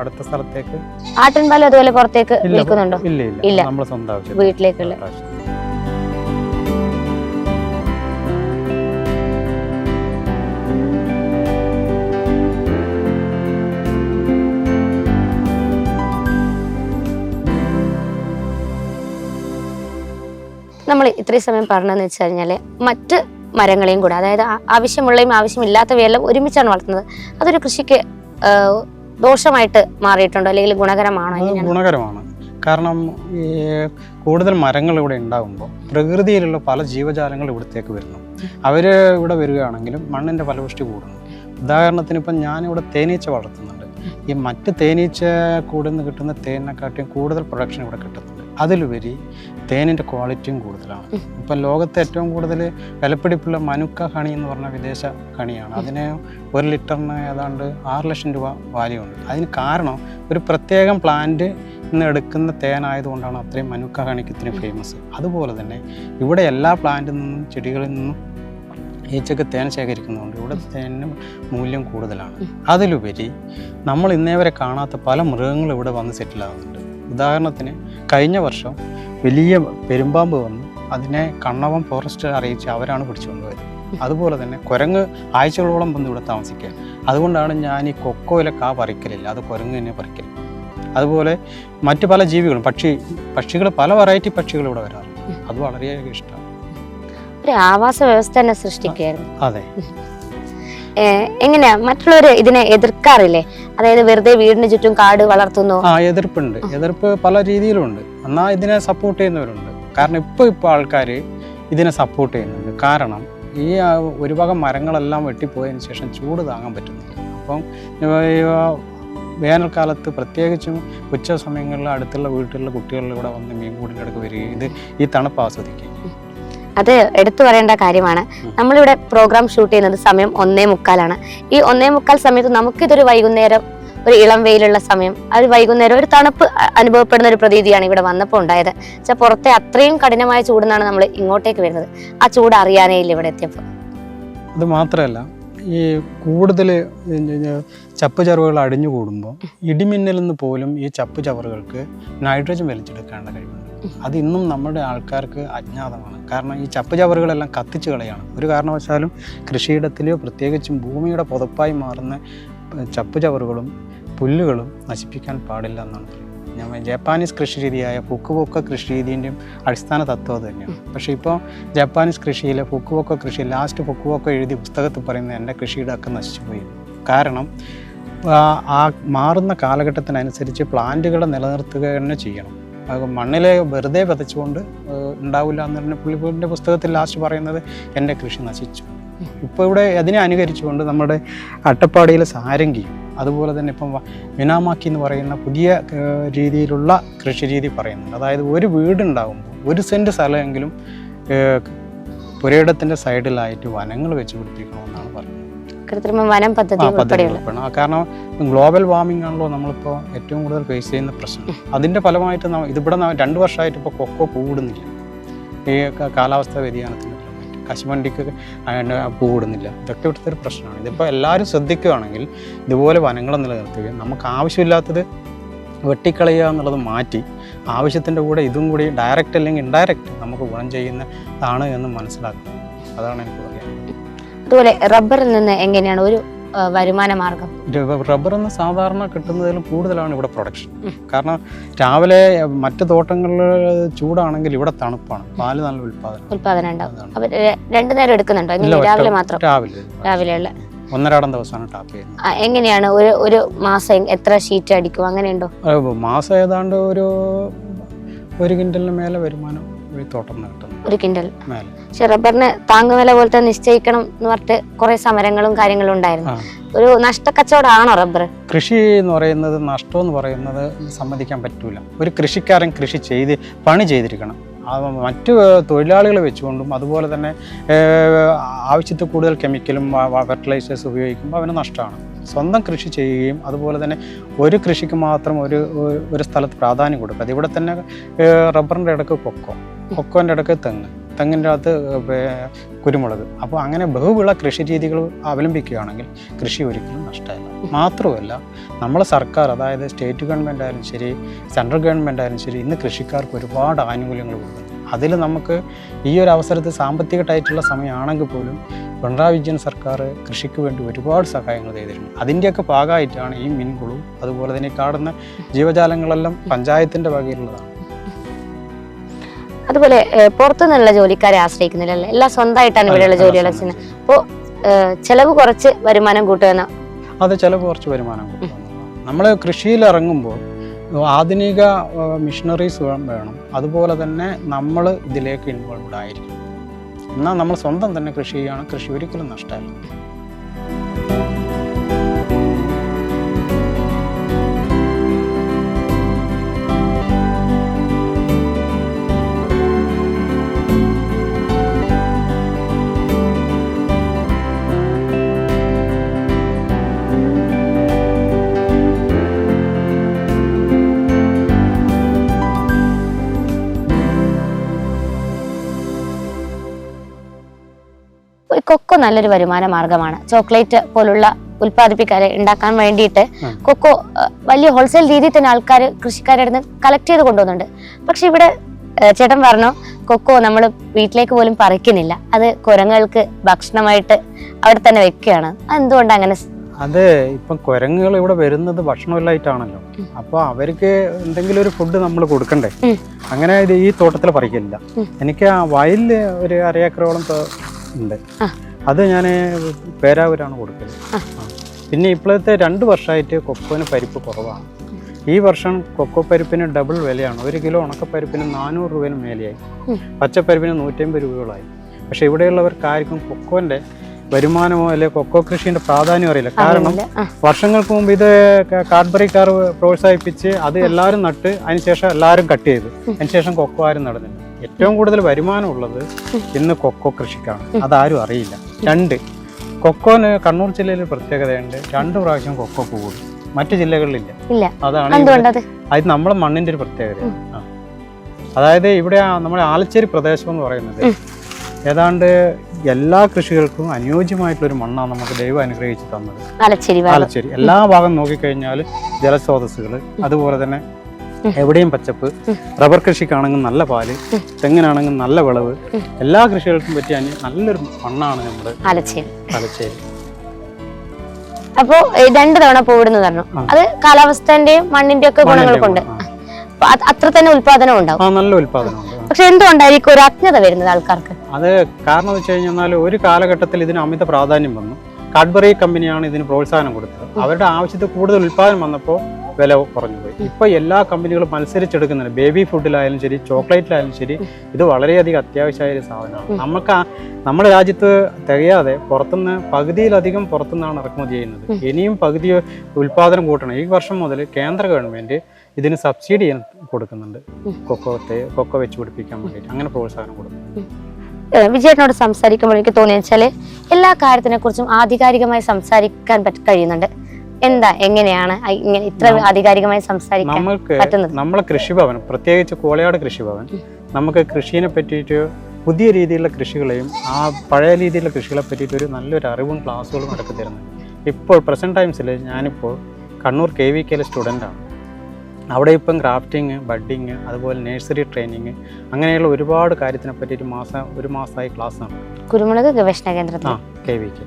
അടുത്ത സ്ഥലത്തേക്ക് ആട്ടിൻപാലും അതുപോലെ പുറത്തേക്ക് ഇല്ല, ഇല്ല നമ്മൾ സ്വന്തം വീട്ടിലേക്കുള്ള. നമ്മൾ ഇത്രയും സമയം പറഞ്ഞതെന്ന് വെച്ച് കഴിഞ്ഞാൽ മറ്റ് മരങ്ങളെയും കൂടെ അതായത് ആവശ്യമുള്ളയും ആവശ്യമില്ലാത്തവയെല്ലാം ഒരുമിച്ചാണ് വളർത്തുന്നത്. അതൊരു കൃഷിക്ക് ദോഷമായിട്ട് മാറിയിട്ടുണ്ടോ? അല്ലെങ്കിൽ ഗുണകരമാണോ? ഗുണകരമാണ്. കാരണം ഈ കൂടുതൽ മരങ്ങൾ ഇവിടെ ഉണ്ടാകുമ്പോൾ പ്രകൃതിയിലുള്ള പല ജീവജാലങ്ങൾ ഇവിടത്തേക്ക് വരുന്നു. അവർ ഇവിടെ വരികയാണെങ്കിലും മണ്ണിന്റെ ഫലപുഷ്ടി കൂടുന്നു. ഉദാഹരണത്തിന് ഇപ്പം ഞാനിവിടെ തേനീച്ച വളർത്തുന്നുണ്ട്. ഈ മറ്റ് തേനീച്ച കൂടുന്ന നിന്ന് കിട്ടുന്ന തേനിനെക്കാട്ടിയും കൂടുതൽ പ്രൊഡക്ഷൻ ഇവിടെ കിട്ടുന്നുണ്ട് അതിലുപരി തേനിന്റെ ക്വാളിറ്റിയും കൂടുതലാണ്. ഇപ്പം ലോകത്തെ ഏറ്റവും കൂടുതൽ വിലപിടിപ്പുള്ള മനുക്ക ഹണി എന്ന് പറഞ്ഞ വിദേശ ഹണിയാണ്. അതിന് ഒരു ലിറ്ററിന് ഏതാണ്ട് ആറ് ലക്ഷം രൂപ വാല്യൂ ഉണ്ട്. അതിന് കാരണം ഒരു പ്രത്യേകം പ്ലാന്റ് നിന്ന് എടുക്കുന്ന തേനായതുകൊണ്ടാണ് അത്രയും മനുക്ക ഹണിക്ക് ഇത്രയും ഫേമസ് അതുപോലെ തന്നെ ഇവിടെ എല്ലാ പ്ലാന്റിൽ നിന്നും ചെടികളിൽ നിന്നും ഈച്ചക്ക് തേൻ ശേഖരിക്കുന്നതുകൊണ്ട് ഇവിടെ തേനിന് മൂല്യം കൂടുതലാണ്. അതിലുപരി നമ്മൾ ഇന്നേ വരെ കാണാത്ത പല മൃഗങ്ങളും ഇവിടെ വന്ന് സെറ്റിൽ ആകുന്നുണ്ട്. ഉദാഹരണത്തിന് കഴിഞ്ഞ വർഷം വലിയ പെരുമ്പാമ്പ് വന്നു അതിനെ കണ്ണവം ഫോറസ്റ്റ് അറിയിച്ച് അവരാണ് പിടിച്ചു കൊണ്ടുപോയത് അതുപോലെ തന്നെ കുരങ്ങ് ആഴ്ചകളോളം വന്ന് ഇവിടെ താമസിക്കുക. അതുകൊണ്ടാണ് ഞാൻ ഈ കൊക്കോയിലെ കാ പറിക്കലില്ല. അത് കുരങ്ങ് തന്നെ പറിക്കൽ അതുപോലെ മറ്റു പല ജീവികളും പക്ഷി പക്ഷികൾ പല വെറൈറ്റി പക്ഷികൾ ഇവിടെ വരാറുണ്ട്. അത് വളരെയധികം ഇഷ്ടമാണ്. ഒരു ആവാസ വ്യവസ്ഥ തന്നെ സൃഷ്ടിക്കുകയായിരുന്നു. അതെ. എങ്ങനെയാ? മറ്റുള്ളവർ ഇതിനെ എതിർക്കാറില്ലേ? അതായത് വെറുതെ വീടിന് ചുറ്റും കാട് വളർത്തുന്നു. ആ എതിർപ്പുണ്ട്. എതിർപ്പ് പല രീതിയിലുണ്ട്. എന്നാ ഇതിനെ സപ്പോർട്ട് ചെയ്യുന്നവരുണ്ട്. കാരണം ഇപ്പോൾ ഇപ്പോൾ ആൾക്കാര് ഇതിനെ സപ്പോർട്ട് ചെയ്യുന്നുണ്ട്. കാരണം ഈ ഒരു ഭാഗം മരങ്ങളെല്ലാം വെട്ടിപ്പോയതിന് ശേഷം ചൂട് താങ്ങാൻ പറ്റുന്നില്ല. അപ്പം വേനൽക്കാലത്ത് പ്രത്യേകിച്ചും ഉച്ച സമയങ്ങളിൽ അടുത്തുള്ള വീട്ടിലുള്ള കുട്ടികളിലൂടെ വന്ന് മീൻ കൂടിന്റെ അടുക്ക് വരികയും ഇത് ഈ തണുപ്പ് ആസ്വദിക്കുകയും അത് എടുത്തു പറയേണ്ട കാര്യമാണ്. നമ്മളിവിടെ പ്രോഗ്രാം ഷൂട്ട് ചെയ്യുന്നത് സമയം ഒന്നേ മുക്കാലാണ്. ഈ ഒന്നേ മുക്കാൽ സമയത്ത് നമുക്കിതൊരു വൈകുന്നേരം ഒരു ഇളം വെയിലുള്ള സമയം ഒരു വൈകുന്നേരം ഒരു തണുപ്പ് അനുഭവപ്പെടുന്ന ഒരു പ്രതീതിയാണ് ഇവിടെ വന്നപ്പോൾ ഉണ്ടായത്. വെച്ചാൽ പുറത്തെ അത്രയും കഠിനമായ ചൂടെന്നാണ് നമ്മൾ ഇങ്ങോട്ടേക്ക് വരുന്നത്. ആ ചൂട് അറിയാനേ ഇല്ല ഇവിടെ എത്തിയപ്പോൾ. അത് മാത്രമല്ല ഈ കൂടുതൽ ചപ്പ് ചവറുകൾ അടിഞ്ഞു കൂടുമ്പോൾ ഇടിമിന്നലിൽ പോലും ഈ ചപ്പ് ചവറുകൾക്ക് നൈട്രജൻ വലിച്ചെടുക്കേണ്ട കഴിവുണ്ട്. അത് ഇന്നും നമ്മുടെ ആൾക്കാർക്ക് അജ്ഞാതമാണ്. കാരണം ഈ ചപ്പ് ചവറുകളെല്ലാം കത്തിച്ച് കളയാണ്. ഒരു കാരണവശാലും കൃഷിയിടത്തിലെയോ പ്രത്യേകിച്ചും ഭൂമിയുടെ പുതപ്പായി മാറുന്ന ചപ്പ് ചവറുകളും പുല്ലുകളും നശിപ്പിക്കാൻ പാടില്ല എന്നാണ് ഞാൻ ജപ്പാനീസ് കൃഷി രീതിയായ ഫുക്കുവൊക്ക കൃഷി രീതിന്റെയും അടിസ്ഥാന തത്വം അത് തന്നെയാണ്. പക്ഷേ ഇപ്പോൾ ജപ്പാനീസ് കൃഷിയിലെ ഫുക്കുവൊക്ക കൃഷി ലാസ്റ്റ് ഫുക്കുവൊക്ക എഴുതി പുസ്തകത്തിൽ പറയുന്നത് എന്റെ കൃഷിയുടെ ഒക്കെ നശിച്ചു പോയി. കാരണം ആ മാറുന്ന കാലഘട്ടത്തിനനുസരിച്ച് പ്ലാന്റുകളെ നിലനിർത്തുക തന്നെ ചെയ്യണം. മണ്ണിലെ വെറുതെ വിതച്ചുകൊണ്ട് ഉണ്ടാവില്ല എന്ന് പറഞ്ഞ പുള്ളിപ്പൂരിന്റെ പുസ്തകത്തിൽ ലാസ്റ്റ് പറയുന്നത് എന്റെ കൃഷി നശിച്ചു. ഇപ്പോൾ ഇവിടെ അതിനെ അനുകരിച്ചുകൊണ്ട് നമ്മുടെ അട്ടപ്പാടിയിലെ സാരംഗിയും അതുപോലെ തന്നെ ഇപ്പം മിനാമാക്കി എന്ന് പറയുന്ന പുതിയ രീതിയിലുള്ള കൃഷി രീതി പറയുന്നുണ്ട്. അതായത് ഒരു വീടുണ്ടാകുമ്പോൾ ഒരു സെന്റ് സ്ഥലമെങ്കിലും പുരയിടത്തിന്റെ സൈഡിലായിട്ട് വനങ്ങൾ വെച്ച് പറയുന്നത് കൃത്രിമ വനം പദ്ധതി ഉൾപ്പെടെയുള്ള. കാരണം ഗ്ലോബൽ വാർമിംഗ് ആണല്ലോ നമ്മളിപ്പോൾ ഏറ്റവും കൂടുതൽ ഫേസ് ചെയ്യുന്ന പ്രശ്നം. അതിന്റെ ഫലമായിട്ട് ഇതിവിടെ രണ്ടു വർഷമായിട്ട് ഇപ്പോൾ കൊക്കോ കൂടുന്നില്ല. ഈ കാലാവസ്ഥാ ഫലമായിട്ട് കശുവണ്ടിക്ക് പൂവിടുന്നില്ല ഇതൊക്കെ ഇവിടുത്തെ ഒരു പ്രശ്നമാണ്. ഇതിപ്പോൾ എല്ലാവരും ശ്രദ്ധിക്കുകയാണെങ്കിൽ ഇതുപോലെ വനങ്ങൾ നിലനിർത്തുകയും നമുക്ക് ആവശ്യമില്ലാത്തത് വെട്ടിക്കളയുക എന്നുള്ളത് മാറ്റി ആവശ്യത്തിന്റെ കൂടെ ഇതും കൂടി ഡയറക്റ്റ് അല്ലെങ്കിൽ ഇൻഡയറക്റ്റ് നമുക്ക് ഗുണം ചെയ്യുന്നതാണ് എന്ന് മനസ്സിലാക്കുക അതാണ് എനിക്ക് പറയാൻ അതുപോലെ റബ്ബറിൽ നിന്ന് എങ്ങനെയാണ് ഒരു വരുമാനമാർഗം വരുമാന മാർഗം? റബ്ബർ എന്ന് സാധാരണ കിട്ടുന്നതിലും കൂടുതലാണ് ഇവിടെ പ്രൊഡക്ഷൻ കാരണം രാവിലെ മറ്റു തോട്ടങ്ങളിൽ ചൂടാണെങ്കിൽ ഇവിടെ തണുപ്പാണ്. പാൽ നല്ല ഉൽപാദനം ഉണ്ടാവും. രണ്ടു നേരം എടുക്കുന്നുണ്ടോ? രാവിലെ മാത്രം? രാവിലെ. രാവിലെയുള്ള. ഒന്നരാടം ദിവസമാണ് ടാപ്പ് ചെയ്യുന്നത്. എങ്ങനെയാണ് ഒരു ഒരു മാസം എത്ര ഷീറ്റ് അടിക്കും? അങ്ങനെയുണ്ടോ? മാസം ഏതാണ്ട് ഒരു ഒരു ക്വിന്റലിന് മേലെ വരുമാനം തോട്ടം ഒരു കിൻഡൽ. പക്ഷെ റബ്ബറിന് താങ്ങുവില പോലത്തെ നിശ്ചയിക്കണം എന്ന് പറഞ്ഞിട്ട് കുറെ സമരങ്ങളും കാര്യങ്ങളും ഉണ്ടായിരുന്നു. ഒരു നഷ്ടക്കച്ചവടമാണോ റബ്ബർ? കൃഷി എന്ന് പറയുന്നത് നഷ്ടം എന്ന് പറയുന്നത് സമ്മതിക്കാൻ പറ്റൂല. ഒരു കൃഷിക്കാരൻ കൃഷി ചെയ്ത് പണി ചെയ്തിരിക്കണം. മറ്റു തൊഴിലാളികളെ വെച്ചുകൊണ്ടും അതുപോലെ തന്നെ ആവശ്യത്തിൽ കൂടുതൽ കെമിക്കലും ഫെർട്ടിലൈസേഴ്സ് ഉപയോഗിക്കുമ്പോൾ അവന് നഷ്ടമാണ്. സ്വന്തം കൃഷി ചെയ്യുകയും അതുപോലെ തന്നെ ഒരു കൃഷിക്ക് മാത്രം ഒരു ഒരു സ്ഥലത്ത് പ്രാധാന്യം കൊടുക്കുക. അത് ഇവിടെ തന്നെ റബ്ബറിന്റെ ഇടയ്ക്ക് കൊക്കോ കൊക്കോന്റെ ഇടയ്ക്ക് തെങ്ങ്. തെങ്ങിന്റെ അകത്ത് കുരുമുളക്. അപ്പോൾ അങ്ങനെ ബഹുവിള കൃഷി രീതികൾ അവലംബിക്കുകയാണെങ്കിൽ കൃഷി ഒരിക്കലും നഷ്ടമല്ല. മാത്രമല്ല നമ്മളെ സർക്കാർ അതായത് സ്റ്റേറ്റ് ഗവൺമെന്റ് ആയാലും ശരി സെൻട്രൽ ഗവൺമെന്റ് ആയാലും ശരി ഇന്ന് കൃഷിക്കാർക്ക് ഒരുപാട് ആനുകൂല്യങ്ങൾ കൊടുക്കുന്നു. അതിൽ നമുക്ക് ഈ ഒരു അവസരത്തിൽ ടൈറ്റുള്ള സമയമാണെങ്കിൽ പോലും പിണറായി വിജയൻ സർക്കാർ കൃഷിക്ക് വേണ്ടി ഒരുപാട് സഹായങ്ങൾ ചെയ്തിട്ടുണ്ട്. അതിന്റെയൊക്കെ ഭാഗമായിട്ടാണ് ഈ മീൻകുളവും അതുപോലെ തന്നെ കാടുന്ന ജീവജാലങ്ങളെല്ലാം പഞ്ചായത്തിന്റെ വകയിലുള്ളതാണ്. അതുപോലെ പുറത്തുനിന്നുള്ള ജോലിക്കാരെ ആശ്രയിക്കുന്നില്ല എല്ലാ സ്വന്തമായിട്ടാണ് ഇവിടെയുള്ള ജോലികളൊക്കെ ചെയ്യുന്നത്. അപ്പോൾ ചെലവ് കുറച്ച് വരുമാനം കൂട്ടുമെന്ന. അതെ ചിലവ് കുറച്ച് വരുമാനം നമ്മൾ കൃഷിയിൽ ഇറങ്ങുമ്പോൾ ആധുനിക മിഷനറീസ് വേണം. അതുപോലെ തന്നെ നമ്മൾ ഇതിലേക്ക് ഇൻവോൾവ്ഡ് ആയിരിക്കും എന്നാൽ നമ്മൾ സ്വന്തം തന്നെ കൃഷി ചെയ്യുകയാണ് കൃഷി ഒരിക്കലും നഷ്ടമല്ല. കൊക്കോ നല്ലൊരു വരുമാന മാർഗമാണ്. ചോക്ലേറ്റ് പോലുള്ള ഉൽപ്പാദിപ്പിക്കാൻ ഉണ്ടാക്കാൻ വേണ്ടിയിട്ട്. കൊക്കോ വലിയ ഹോൾസെയിൽ രീതിയിൽ തന്നെ ആൾക്കാർ കൃഷിക്കാരുടെ അടുത്ത് കളക്ട് ചെയ്ത് കൊണ്ടുവന്നുണ്ട്. പക്ഷെ ഇവിടെ ചേട്ടൻ പറഞ്ഞു കൊക്കോ നമ്മൾ വീട്ടിലേക്ക് പോലും പറിക്കുന്നില്ല. അത് കുരങ്ങുകൾക്ക് ഭക്ഷണമായിട്ട് അവിടെ തന്നെ വെക്കുകയാണ്. അതെന്തുകൊണ്ട് അങ്ങനെ അതെ ഇപ്പം കുരങ്ങുകൾ ഇവിടെ വരുന്നത് ഭക്ഷണമില്ലായിട്ടാണല്ലോ. അപ്പൊ അവർക്ക് എന്തെങ്കിലും ഒരു ഫുഡ് നമ്മൾ കൊടുക്കണ്ടേ? അങ്ങനെ ഈ തോട്ടത്തിൽ പറിക്കില്ല എനിക്ക് ആ വയലിൽ ഒരു അരയേക്കറോളം ഉണ്ട്. അത് ഞാൻ പേരാവൂരാണ് കൊടുക്കൽ. പിന്നെ ഇപ്പോഴത്തെ രണ്ട് വർഷമായിട്ട് കൊക്കോന് പരിപ്പ് കുറവാണ്. ഈ വർഷം കൊക്കോ പരിപ്പിന് ഡബിൾ വിലയാണ്. ഒരു കിലോ ഉണക്കപ്പരിപ്പിന് നാനൂറ് രൂപയിലും മേലെയായി. പച്ചപ്പരിപ്പിന് നൂറ്റമ്പത് രൂപയോളായി. പക്ഷെ ഇവിടെയുള്ളവർക്ക് ആർക്കും കൊക്കോന്റെ വരുമാനമോ അല്ലെങ്കിൽ കൊക്കോ കൃഷിന്റെ പ്രാധാന്യം അറിയില്ല. കാരണം. വർഷങ്ങൾക്ക് മുമ്പ് ഇത് കാഡ്ബറിക്കാർ പ്രോത്സാഹിപ്പിച്ച് അത് എല്ലാവരും നട്ട് അതിനുശേഷം എല്ലാവരും കട്ട് ചെയ്തു അതിനുശേഷം കൊക്കോ ആരും നടന്നില്ല. ഏറ്റവും കൂടുതൽ വരുമാനമുള്ളത് ഇന്ന് കൊക്കോ കൃഷിക്കാണ്. അതാരും അറിയില്ല. രണ്ട് കൊക്കോന് കണ്ണൂർ ജില്ലയിൽ പ്രത്യേകതയുണ്ട്. രണ്ട് പ്രാവശ്യം കൊക്കോ പൂവും മറ്റു ജില്ലകളിലില്ല. അതാണ് അത്? നമ്മളെ മണ്ണിന്റെ ഒരു പ്രത്യേകതയാണ്. അതായത് ഇവിടെ നമ്മുടെ ആലച്ചേരി പ്രദേശം എന്ന് പറയുന്നത് ഏതാണ്ട് എല്ലാ കൃഷികൾക്കും അനുയോജ്യമായിട്ടുള്ള ഒരു മണ്ണാണ് നമുക്ക് ദൈവം അനുഗ്രഹിച്ചു തന്നത്. ആലച്ചേരി എല്ലാ ഭാഗം നോക്കിക്കഴിഞ്ഞാൽ ജലസ്രോതസ്സുകൾ അതുപോലെ തന്നെ എവിടെയും പച്ചപ്പ് റബ്ബർ കൃഷിക്കാണെങ്കിൽ നല്ല പാൽ തെങ്ങിനാണെങ്കിൽ നല്ല വിളവ്. എല്ലാ കൃഷികൾക്കും പറ്റിയ നല്ലൊരു മണ്ണാണ് നമ്മുടെ അപ്പോ രണ്ടു തവണ പൂവിടുന്ന പറഞ്ഞു. അത് കാലാവസ്ഥന്റെയും മണ്ണിന്റെ ഒക്കെ ഗുണങ്ങൾ കൊണ്ട് അത്ര തന്നെ ഉത്പാദനം ഉണ്ടാവും. നല്ല ഉത്പാദനം പക്ഷെ എന്തുകൊണ്ടായിരിക്കും ഒരു അജ്ഞത വരുന്നത് ആൾക്കാർക്ക്? അത് കാരണം വെച്ച് കഴിഞ്ഞാൽ ഒരു കാലഘട്ടത്തിൽ ഇതിന് അമിത പ്രാധാന്യം വന്നു. കാഡ്ബറി കമ്പനിയാണ് ഇതിന് പ്രോത്സാഹനം കൊടുത്തത്. അവരുടെ ആവശ്യത്തിൽ കൂടുതൽ ഉൽപാദനം വന്നപ്പോൾ വില കുറഞ്ഞു പോയി ഇപ്പൊ എല്ലാ കമ്പനികളും മത്സരിച്ചെടുക്കുന്നുണ്ട്. ബേബി ഫുഡിലായാലും ശരി ചോക്ലേറ്റിലായാലും ശരി ഇത് വളരെയധികം അത്യാവശ്യമായ ഒരു സാധനമാണ്. നമുക്ക് നമ്മുടെ രാജ്യത്ത് തികയാതെ പുറത്തുനിന്ന് പകുതിയിലധികം പുറത്തുനിന്നാണ് ഇറക്കുമതി ചെയ്യുന്നത്. ഇനിയും പകുതി ഉൽപാദനം കൂട്ടണം. ഈ വർഷം മുതൽ കേന്ദ്ര ഗവൺമെന്റ് ഇതിന് സബ്സിഡി കൊടുക്കുന്നുണ്ട്. കൊക്കോ തേ- കൊക്കോ വെച്ച് പിടിപ്പിക്കാൻ വേണ്ടിയിട്ട്. അങ്ങനെ പ്രോത്സാഹനം കൊടുക്കുന്നു വിജയനോട് സംസാരിക്കുമ്പോൾ എനിക്ക് തോന്നിയെന്ന് വെച്ചാൽ എല്ലാ കാര്യത്തിനെ കുറിച്ചും ആധികാരികമായി സംസാരിക്കാൻ പറ്റ കഴിയുന്നുണ്ട്. എന്താ എങ്ങനെയാണ് ഇങ്ങനെ ഇത്ര ആധികാരികമായി സംസാരിക്കാൻ പറ്റുന്നത്? നമ്മളെ കൃഷിഭവൻ പ്രത്യേകിച്ച് കോളയാട് കൃഷിഭവൻ നമുക്ക് കൃഷിയെ പറ്റിയിട്ട് പുതിയ രീതിയിലുള്ള കൃഷികളെയും ആ പഴയ രീതിയിലുള്ള കൃഷികളെ പറ്റിയിട്ട് ഒരു നല്ലൊരു അറിവും ക്ലാസ്സുകളും നടത്തി തരുന്നുണ്ട്. ഇപ്പോൾ പ്രസന്റ് ടൈംസിൽ ഞാനിപ്പോൾ കണ്ണൂർ കെ വി കെയിലെ സ്റ്റുഡന്റാണ് അവിടെ ഇപ്പം ക്രാഫ്റ്റിങ് ബഡിങ് അതുപോലെ നഴ്സറി ട്രെയിനിങ് അങ്ങനെയുള്ള ഒരുപാട് കാര്യത്തിനെ പറ്റിയിട്ട് മാസം ഒരു മാസമായി ക്ലാസ് ആണ്. കുരുമുളക് ഗവേഷണ കേന്ദ്രത്തിൽ. ആ കെ വി കെ.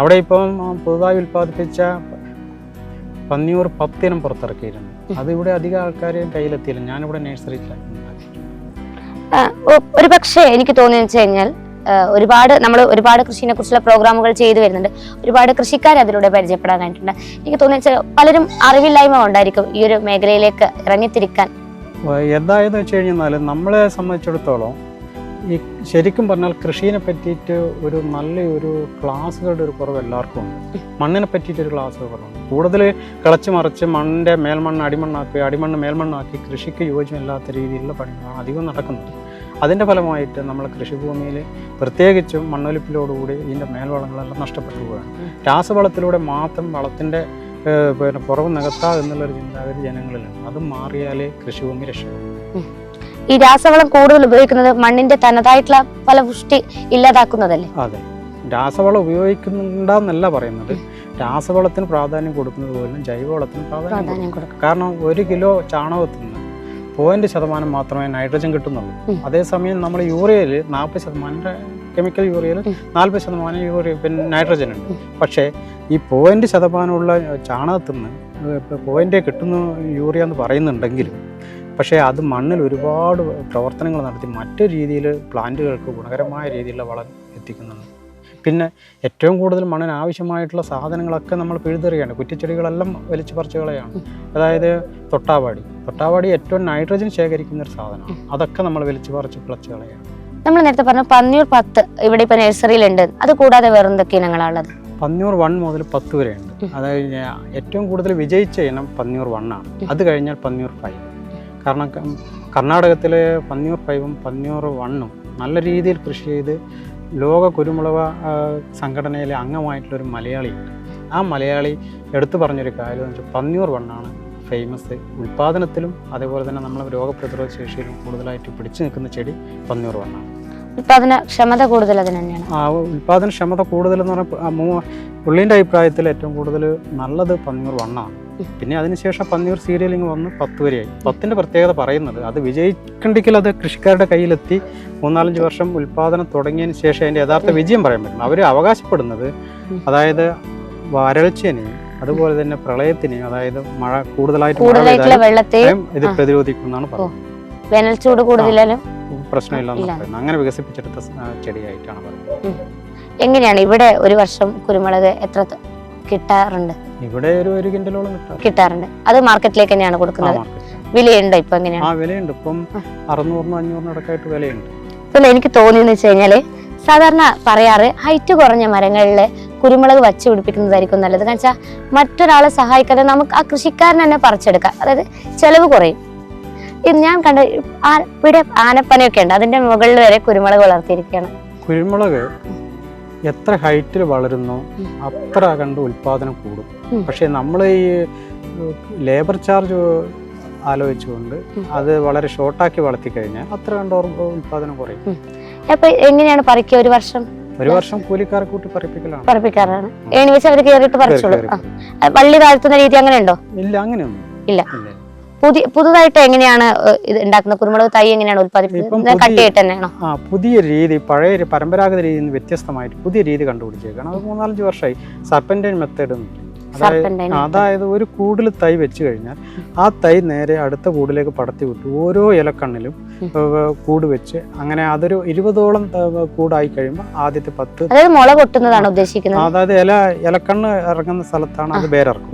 അവിടെ ഇപ്പം പുതുതായി ഉൽപ്പാദിപ്പിച്ച പന്നിയൂർ പത്തിനം പുറത്തിറക്കിയിരുന്നു. അത് ഇവിടെ അധികം ആൾക്കാരെയും കയ്യിലെത്തിയില്ല. ഞാനിവിടെ ഒ- ഒരു പക്ഷേ എനിക്ക് തോന്നിയെന്ന് വെച്ച് കഴിഞ്ഞാൽ ഒരുപാട് നമ്മൾ ഒരുപാട് കൃഷിനെ കുറിച്ചുള്ള പ്രോഗ്രാമുകൾ ചെയ്തു വരുന്നുണ്ട്. ഒരുപാട് കൃഷിക്കാർ അതിലൂടെ പരിചയപ്പെടാനായിട്ടുണ്ട് എനിക്ക് തോന്നിയ പലരും അറിവില്ലായ്മ ഉണ്ടായിരിക്കും ഈ ഒരു മേഖലയിലേക്ക് ഇറങ്ങിത്തിരിക്കാൻ. എന്തായെന്ന് വെച്ച് കഴിഞ്ഞാൽ നമ്മളെ സംബന്ധിച്ചിടത്തോളം ഈ ശരിക്കും പറഞ്ഞാൽ കൃഷിയെ പറ്റിയിട്ട് ഒരു നല്ല ഒരു ക്ലാസ്സുകളുടെ ഒരു കുറവ് എല്ലാവർക്കും ഉണ്ട്. മണ്ണിനെ പറ്റിയിട്ട് ഒരു ക്ലാസ് കുറവുണ്ട് കൂടുതൽ കിളച്ച് മറിച്ച് മണ്ണിന്റെ മേൽമണ്ണ് അടിമണ്ണാക്കി അടിമണ്ണ് മേൽമണ്ണാക്കി കൃഷിക്ക് യോജ്യമല്ലാത്ത രീതിയിലുള്ള പണികളാണ് അധികം നടക്കുന്നത്. അതിന്റെ ഫലമായിട്ട് നമ്മൾ കൃഷിഭൂമിയിൽ പ്രത്യേകിച്ചും മണ്ണൊലിപ്പിലോടുകൂടി ഇതിന്റെ മേൽവളങ്ങളെല്ലാം നഷ്ടപ്പെട്ടു പോവുകയാണ്. രാസവളത്തിലൂടെ മാത്രം വളത്തിന്റെ പിന്നെ കുറവ് നികത്താ എന്നുള്ളൊരു ചിന്താഗതി ജനങ്ങളിലുണ്ട്. അത് മാറിയാലേ കൃഷിഭൂമി രക്ഷപ്പെടും ഈ രാസവളം കൂടുതൽ ഉപയോഗിക്കുന്നത് മണ്ണിന്റെ തനതായിട്ടുള്ള ഫലപുഷ്ടി ഇല്ലാതാക്കുന്നതല്ലേ? അതെ. രാസവളം ഉപയോഗിക്കുന്നുണ്ടെന്നല്ല പറയുന്നത്. രാസവളത്തിന് പ്രാധാന്യം കൊടുക്കുന്നത് പോലും ജൈവവളത്തിന് പ്രാധാന്യം കൊടുക്കും. കാരണം ഒരു കിലോ ചാണകത്തിൽ നിന്ന് പോയിന്റ് ശതമാനം മാത്രമേ നൈട്രജൻ കിട്ടുന്നുള്ളൂ. അതേസമയം നമ്മൾ യൂറിയയിൽ നാൽപ്പത് ശതമാനം കെമിക്കൽ യൂറിയയിൽ. നാൽപ്പത് ശതമാനം യൂറിയ പിന്നെ നൈട്രജൻ ഉണ്ട്. പക്ഷേ ഈ പോയിന്റ് ശതമാനമുള്ള ചാണകത്തിൽ നിന്ന് പോയിന്റ് കിട്ടുന്ന യൂറിയ എന്ന് പറയുന്നുണ്ടെങ്കിലും പക്ഷേ അത് മണ്ണിൽ ഒരുപാട് പ്രവർത്തനങ്ങൾ നടത്തി മറ്റു രീതിയിൽ പ്ലാന്റുകൾക്ക് ഗുണകരമായ രീതിയിലുള്ള വളം എത്തിക്കുന്നുണ്ട്. പിന്നെ ഏറ്റവും കൂടുതൽ മണ്ണിന് ആവശ്യമായിട്ടുള്ള സാധനങ്ങളൊക്കെ നമ്മൾ പിഴുതെറിയാണ്. കുറ്റിച്ചെടികളെല്ലാം വലിച്ചു പറിച്ചുകളെയാണ്. അതായത് തൊട്ടാവാടി. തൊട്ടാവാടി ഏറ്റവും നൈട്രജൻ ശേഖരിക്കുന്ന ഒരു സാധനമാണ്. അതൊക്കെ നമ്മൾ വലിച്ചു പറിച്ച് പിളച്ച് കളയാണ്. നമ്മൾ നേരത്തെ പറഞ്ഞു പന്നിയൂർ പത്ത് ഇവിടെ ഇപ്പൊ നഴ്സറിയിലുണ്ട്. അത് കൂടാതെ വേറെ എന്തൊക്കെ ഇനങ്ങളാണുള്ളത്? പന്നിയൂർ വൺ മുതൽ പത്ത് വരെയുണ്ട്. അതായത് ഏറ്റവും കൂടുതൽ വിജയിച്ച ഇനം പന്നിയൂർ വൺ ആണ് അത് കഴിഞ്ഞാൽ പന്നിയൂർ ഫൈവ്. കാരണം കർണാടകത്തിലെ പന്നിയൂർ ഫൈവും പന്നിയൂർ വണ്ണും നല്ല രീതിയിൽ കൃഷി ചെയ്ത് ലോക കുരുമുളക സംഘടനയിലെ അംഗമായിട്ടുള്ളൊരു മലയാളിയുണ്ട് ആ മലയാളി എടുത്തു പറഞ്ഞൊരു കാര്യം എന്ന് വെച്ചാൽ പന്നിയൂർ വണ്ണാണ് ഫേമസ് ഉൽപ്പാദനത്തിലും അതേപോലെ തന്നെ നമ്മളെ രോഗപ്രതിരോധ ശേഷിയിലും കൂടുതലായിട്ട് പിടിച്ചു നിൽക്കുന്ന ചെടി പന്നിയൂർ വണ്ണാണ്. ഉൽപാദന ക്ഷമത കൂടുതൽ അതിന് തന്നെയാണ്. ആ ഉൽപാദനക്ഷമത കൂടുതലെന്ന് പറഞ്ഞാൽ പുള്ളീന്റെ അഭിപ്രായത്തിൽ ഏറ്റവും കൂടുതൽ നല്ലത് പന്നിയൂർ വണ്ണാണ്. പിന്നെ അതിനുശേഷം പന്നിയൂർ സീരിയലിംഗ് വന്ന് പത്ത് വരെയായി. പത്തിന്റെ പ്രത്യേകത പറയുന്നത് അത് വിജയിക്കണ്ടെങ്കിൽ അത് കൃഷിക്കാരുടെ കയ്യിലെത്തി. മൂന്നാലഞ്ച് വർഷം ഉൽപ്പാദനം തുടങ്ങിയതിന് ശേഷം അതിന്റെ യഥാർത്ഥ വിജയം പറയാൻ പറ്റും. അവർ അവകാശപ്പെടുന്നത് അതായത് വരൾച്ചേനെയും അതുപോലെ തന്നെ പ്രളയത്തിനെയും അതായത് മഴ കൂടുതലായിട്ട് വെള്ളത്തെയും ഇത് പ്രതിരോധിക്കുന്നതാണ് വേനൽച്ചൂട് പറയുന്നത്. വേനൽ ചൂട് കൂടുതലാലും പ്രശ്നമില്ലെന്ന്. പറയുന്നത്. അങ്ങനെ വികസിപ്പിച്ചെടുത്ത ചെടിയായിട്ടാണ് പറയുന്നത്. എങ്ങനെയാണ് ഇവിടെ ഒരു വർഷം കുരുമുളക് എത്ര കിട്ടാറുണ്ട്. ഇവിടെ ഒരു ഒരു കിൻഡലോളം കിട്ടാം കിട്ടാറുണ്ട്. അത് മാർക്കറ്റിലേക്ക് തന്നെയാണ് കൊടുക്കുന്നത്. വിലയുണ്ട് ഇപ്പൊ എങ്ങനെയാണ്? ആ വിലയുണ്ട്. ഇപ്പം ആ. അറുന്നൂറിനും അഞ്ഞൂറിനും ഇടക്കായിട്ട് വിലയുണ്ട്. എനിക്ക് തോന്നിയെന്ന് വെച്ച് കഴിഞ്ഞാൽ സാധാരണ പറയാറ് ഹൈറ്റ് കുറഞ്ഞ മരങ്ങളിൽ കുരുമുളക് വച്ച് പിടിപ്പിക്കുന്നതായിരിക്കും നല്ലത്. കാരണം വെച്ചാൽ മറ്റൊരാളെ സഹായിക്കാതെ നമുക്ക് ആ കൃഷിക്കാരൻ തന്നെ പറിച്ചെടുക്കാം. അതായത് ചെലവ് കുറയും. ഇത് ഞാൻ കണ്ട ഇവിടെ ആനപ്പനയൊക്കെ ഉണ്ട്. അതിന്റെ മുകളിൽ വരെ കുരുമുളക് വളർത്തിയിരിക്കുകയാണ്. കുരുമുളക്? എത്ര ഹൈറ്റിൽ വളരുന്നു. അത്ര കണ്ട് ഉൽപാദനം കൂടും. പക്ഷെ നമ്മൾ ഈ ലേബർ ചാർജ് ആലോചിച്ചുകൊണ്ട് അത് വളരെ ഷോർട്ടാക്കി വളർത്തി കഴിഞ്ഞാൽ അത്ര കണ്ട് ഉൽപാദനം കുറയും. അപ്പൊ എങ്ങനെയാണ് പറിക്കുക ഒരു വർഷം? ഒരു വർഷം കൂലിക്കാരെ കൂട്ടി പറിപ്പിക്കലാണ്. പറിപ്പിക്കാറാണ്. ഏണി വെച്ച് അവർ കയറിയിട്ട് പറിച്ചോളൂ. കയറി- ആ. വള്ളി താഴ്ത്തുന്ന രീതി അങ്ങനെ ഉണ്ടോ? ഇല്ല അങ്ങനെയൊന്നും ഇല്ല. പുതിയ പുതുതായിട്ട് എങ്ങനെയാണ് ഇത് ഉണ്ടാക്കുന്ന കുരുമുളക് തൈ എങ്ങനെയാണ് ഉത്പാദിപ്പിക്കുന്നത് പുതിയ- കട്ടിയായിട്ട് തന്നെയാണോ? ആ പുതിയ രീതി പഴയ ഒരു പരമ്പരാഗത രീതിയിൽ നിന്ന് വ്യത്യസ്തമായിട്ട് പുതിയ രീതി കണ്ടുപിടിച്ചേക്കാണ്. അത് മൂന്നാലഞ്ച് വർഷമായി. സർപ്പന്റൈൻ മെത്തേഡ് അതായത് ഒരു കൂടുതൽ തൈ വെച്ച് കഴിഞ്ഞാൽ ആ തൈ നേരെ അടുത്ത കൂടിലേക്ക് പടത്തി വിട്ടു. ഓരോ ഇലക്കണ്ണിലും. കൂട് വെച്ച് അങ്ങനെ അതൊരു ഇരുപതോളം കൂടായി കഴിയുമ്പോൾ ആദ്യത്തെ പത്ത് മുള പൊട്ടുന്നതാണ് ഉദ്ദേശിക്കുന്നത്. അതായത് ഇല ഇലക്കണ്ണ് ഇറങ്ങുന്ന സ്ഥലത്താണ് അത് വേരിറങ്ങും.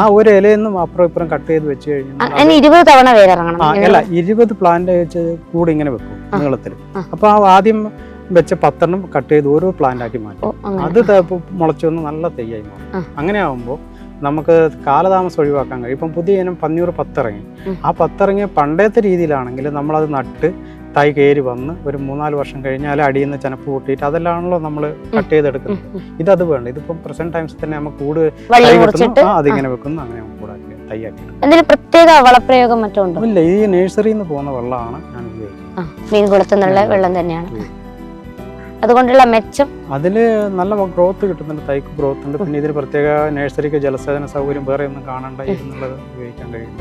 ആ ഒരു ഇലയൊന്നും അപ്പുറം ഇപ്പുറം കട്ട് ചെയ്ത് വെച്ച് കഴിഞ്ഞാൽ ഇരുപത് തവണ വേരിറങ്ങണം. അല്ല ഇരുപത് പ്ലാന്റ് വെച്ച് കൂടി ഇങ്ങനെ വെക്കും. നീളത്തിൽ അപ്പൊ ആ ആദ്യം വെച്ച പത്തെണ്ണം കട്ട് ചെയ്ത് ഓരോ പ്ലാന്റ് ആക്കി മാറ്റും. അത് മുളച്ചു വന്ന് നല്ല തെയ്യായി മാറും. അങ്ങനെ ആവുമ്പോൾ നമുക്ക് കാലതാമസം ഒഴിവാക്കാൻ കഴിയും. ഇപ്പം പുതിയ ഇനം പന്നിയൂർ പത്തിറങ്ങി. ആ പത്തിറങ്ങിയ പണ്ടത്തെ രീതിയിലാണെങ്കിൽ നമ്മളത് നട്ട് തൈ കയറി വന്ന് ഒരു മൂന്നാൽ വർഷം കഴിഞ്ഞാൽ അടിയിൽ നിന്ന് ചെനപ്പ് കൂട്ടിയിട്ട് അതെല്ലാണല്ലോ നമ്മൾ കട്ട് ചെയ്തെടുക്കുന്നത്. ഇതത് വേണ്ട. ഇതിപ്പം പ്രസന്റ് ടൈംസ് തന്നെ നമുക്ക് കൂട് തൈ അതിങ്ങനെ വെക്കുന്നു. അങ്ങനെ നമുക്ക് കൂടാക്കി തൈയാക്കി എന്തെങ്കിലും പ്രത്യേക വളപ്രയോഗം മറ്റോ ഇല്ല ഈ നഴ്സറിയിൽ നിന്ന് പോകുന്ന വെള്ളമാണ് ഞാൻ ഉപയോഗിക്കുന്നത്. മീൻകുളത്തുനിന്നുള്ള മീൻകുളത്തു വെള്ളം തന്നെയാണ്. അതുകൊണ്ടുള്ള മെച്ചം. അതിൽ നല്ല ഗ്രോത്ത് കിട്ടുന്നുണ്ട്. തൈക്ക് ഗ്രോത്ത് ഉണ്ട്. പിന്നെ ഇതിന് പ്രത്യേക നഴ്സറിക്ക് ജലസേചന സൗകര്യം വേറെ ഒന്നും കാണണ്ട എന്നുള്ളത് ഉപയോഗിക്കാൻ കഴിയും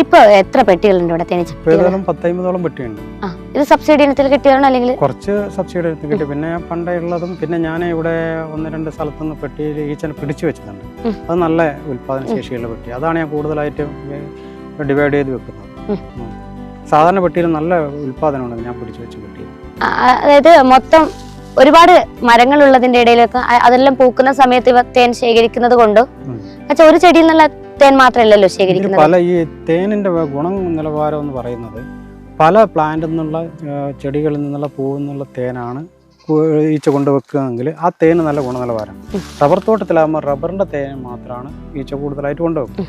ഇപ്പൊ എത്ര പെട്ടികളുണ്ട് ഇവിടെ തേനീച്ച പത്തൈമ്പതോളം പെട്ടിയുണ്ട്. ഇത് സബ്സിഡി ഇനത്തിൽ കിട്ടിയതാണോ അല്ലെങ്കിൽ കുറച്ച് സബ്സിഡി എടുത്ത് കിട്ടി. പിന്നെ പണ്ടേ ഉള്ളതും പിന്നെ ഞാൻ ഇവിടെ ഒന്ന് രണ്ട് സ്ഥലത്തുനിന്ന് പെട്ടിയിൽ ഈച്ചനെ പിടിച്ചു വെച്ചിട്ടുണ്ട്. അത് നല്ല ഉൽപാദന ശേഷിയുള്ള പെട്ടി. അതാണ് ഞാൻ കൂടുതലായിട്ട് ഡിവൈഡ് ചെയ്ത് വെക്കുന്നത്. സാധാരണ പെട്ടിയിൽ നല്ല ഉൽപാദനമാണ് ഞാൻ പിടിച്ചു വെച്ച പെട്ടി. അതായത് മൊത്തം ഒരുപാട് മരങ്ങൾ ഉള്ളതിന്റെ ഇടയിലൊക്കെ അതെല്ലാം പൂക്കുന്ന സമയത്ത് ഇവ തേൻ ശേഖരിക്കുന്നത് കൊണ്ട് ഒരു ചെടിയിൽ നിന്നുള്ള തേൻ മാത്രമല്ലല്ലോ ശേഖരിക്കുന്നത്? പല ഈ തേനിന്റെ ഗുണം നിലവാരം എന്ന് പറയുന്നത് പല പ്ലാന്റിൽ നിന്നുള്ള ചെടികളിൽ നിന്നുള്ള പൂവിൽ നിന്നുള്ള തേനാണ് ഈച്ച കൊണ്ടുവെക്കുകയെങ്കിൽ ആ തേന് നല്ല ഗുണനിലവാരം. റബ്ബർ തോട്ടത്തിലാകുമ്പോൾ റബ്ബറിന്റെ തേൻ മാത്രമാണ് ഈച്ച കൂടുതലായിട്ട് കൊണ്ടുവെക്കുക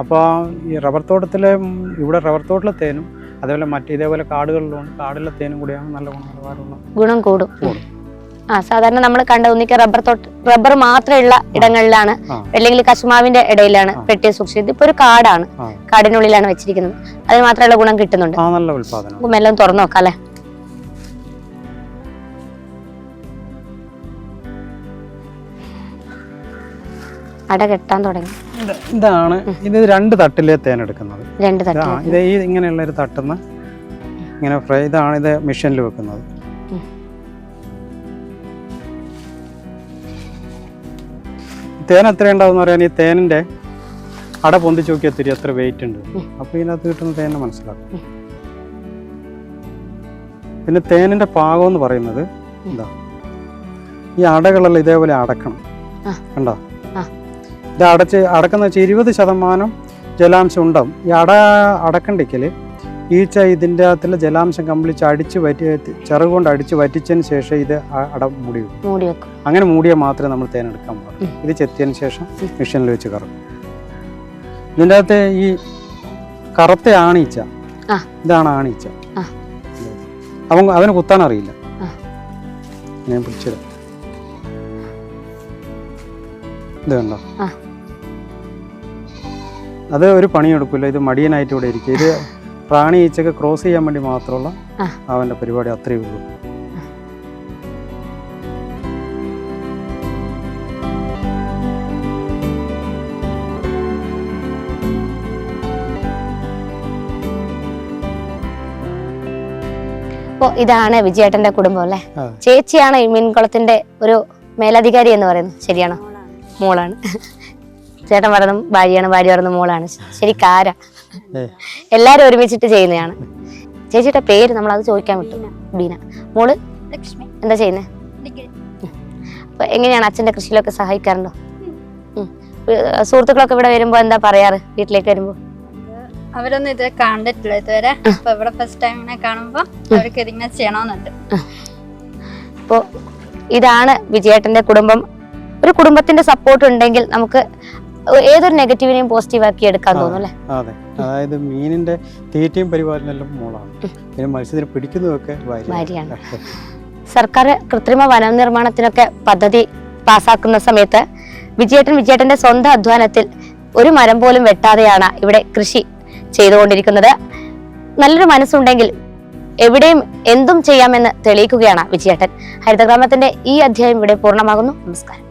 അപ്പോൾ ഈ റബ്ബർ തോട്ടത്തിലെ ഇവിടെ റബ്ബർ തോട്ടിലെ തേനും അതേപോലെ മറ്റേ ഇതേപോലെ കാടുകളിലും കാടിലെ തേനും കൂടിയാണ് നല്ല ഗുണനിലവാരമുള്ള ഗുണം കൂടും. കൂടും. ആ സാധാരണ നമ്മൾ കണ്ട ഒന്നിക്ക റബ്ബർ തോട്ട് റബ്ബർ മാത്രമുള്ള ഇടങ്ങളിലാണ്. അല്ലെങ്കിൽ കശുമാവിന്റെ ഇടയിലാണ് പെട്ടിയെ പെട്ടി സൂക്ഷിച്ചത്. ഇപ്പൊ ഒരു കാടാണ്. കാടിനുള്ളിലാണ് വെച്ചിരിക്കുന്നത്. അതിന് മാത്രമുള്ള ഗുണം കിട്ടുന്നുണ്ട്. നമുക്ക് തുറന്നു നോക്കാം അല്ലെ? അട കെട്ടാൻ തുടങ്ങി. ഇതാണ്. ഇത് രണ്ട് തട്ടിലെ തേൻ എടുക്കുന്നത്. രണ്ട് തട്ട് ആ ഇത് ഇങ്ങനെയുള്ള ഒരു തട്ടുന്ന ഇങ്ങനെ ഫ്രൈ ഇതാണ് ഇത് മെഷീനിൽ വെക്കുന്നത്. തേൻ എത്ര ഉണ്ടാവും പറയാൻ ഈ തേനിന്റെ അട പൊന്തിച്ച് നോക്കിയാൽ തിരി എത്ര വെയിറ്റ് ഉണ്ട്. അപ്പൊ ഇതിനകത്ത് കിട്ടുന്ന തേനെ മനസ്സിലാക്കും. പിന്നെ തേനിന്റെ പാകം എന്ന് പറയുന്നത് എന്താ ഈ അടകളെല്ലാം ഇതേപോലെ അടക്കണം. കണ്ടോ. ഇത് അടച്ച് അടക്കുന്ന വെച്ചാൽ ഇരുപത് ശതമാനം ജലാംശം ഉണ്ടാവും. ഈ അട അടക്കണ്ടിക്കൽ ഈച്ച ഇതിന്റെ അകത്തുള്ള ജലാംശം കംപ്ലീറ്റ് അടിച്ച് വറ്റി ചെറുകൊണ്ട് അടിച്ച് വറ്റിച്ചതിന് ശേഷം ഇത് അട മൂടി വെക്കും. അങ്ങനെ മൂടിയാൽ മാത്രമേ നമ്മൾ തേൻ എടുക്കാൻ പാടുള്ളൂ ഇത് ചെത്തിയതിന് ശേഷം. മെഷീനിൽ വെച്ച് കറക്കും. ഇതിന്റെ അകത്ത് ഈ കറുത്ത ആണീച്ച. ഇതാണ് ആണീച്ച. അവൻ അവന് കുത്താൻ അറിയില്ല. ഞാൻ പിടിച്ചത് ഇത് കണ്ടോ? ആ. അത് ഒരു പണിയെടുക്കില്ല. ഇത് മടിയനായിട്ട് ഇവിടെ ഇരിക്കും ഇത് പ്രാണി ഈച്ചക്ക് ക്രോസ് ചെയ്യാൻ വേണ്ടി മാത്രമുള്ള അവന്റെ അവന്റെ പരിപാടി അത്രയേ ഉള്ളൂ. അപ്പോ ഇതാണ് വിജയേട്ടന്റെ കുടുംബം അല്ലേ? ചേച്ചിയാണ് ഈ മീൻകുളത്തിന്റെ ഒരു മേലധികാരി എന്ന് പറയുന്നത്. ശരിയാണോ? മോളാണ്. ചേട്ടൻ പറഞ്ഞു ഭാര്യയാണ് ഭാര്യ പറഞ്ഞ മോളാണ്. ശരി കാരാ എല്ലാരും ഒരുമിച്ചിട്ട് ചെയ്യുന്നതാണ്. ചേച്ചിയുടെ പേര് നമ്മൾ അത് ചോദിക്കാൻ വിട്ടു. ബീന. മോൾ? ലക്ഷ്മി. എന്താ ചെയ്യുന്നത് അപ്പൊ എങ്ങനെയാണ് അച്ഛന്റെ കൃഷിയിലൊക്കെ സഹായിക്കാറുണ്ടോ? സുഹൃത്തുക്കളൊക്കെ ഇവിടെ വരുമ്പോ എന്താ പറയാറ് വീട്ടിലേക്ക് വരുമ്പോ? അവരൊന്നും ഇതുവരെ കണ്ടിട്ടില്ല ഇതുവരെ. അപ്പൊ ഇവിടെ ഫസ്റ്റ് ടൈം ഇങ്ങനെ കാണുമ്പോ അവർക്ക് ഇതിങ്ങനെ ചെയ്യണമെന്നുണ്ട് അപ്പോ ഇതാണ് വിജയേട്ടന്റെ കുടുംബം. ഒരു കുടുംബത്തിന്റെ സപ്പോർട്ട് ഉണ്ടെങ്കിൽ നമുക്ക് ഏതൊരു നെഗറ്റീവിനെയും പോസിറ്റീവ് ആക്കി എടുക്കാൻ തോന്നും അല്ലേ? അതെ. അതായത് മീനിന്റെ തീറ്റയും പരിപാലനെല്ലാം മോളാണ്. പിന്നെ മത്സ്യത്തിന് പിടിക്കുന്നതൊക്കെ ഭാര്യ ഭാര്യയാണ്. സർക്കാർ കൃത്രിമ വന നിർമ്മാണത്തിനൊക്കെ പദ്ധതി പാസാക്കുന്ന സമയത്ത് വിജയേട്ടൻ വിജയേട്ടന്റെ സ്വന്തം അധ്വാനത്തിൽ ഒരു മരം പോലും വെട്ടാതെയാണ് ഇവിടെ കൃഷി ചെയ്തുകൊണ്ടിരിക്കുന്നത്. നല്ലൊരു മനസ്സുണ്ടെങ്കിൽ എവിടെയും എന്തും ചെയ്യാമെന്ന് തെളിയിക്കുകയാണ് വിജയേട്ടൻ. ഹരിതഗ്രാമത്തിന്റെ ഈ അധ്യായം ഇവിടെ പൂർണമാകുന്നു. നമസ്കാരം.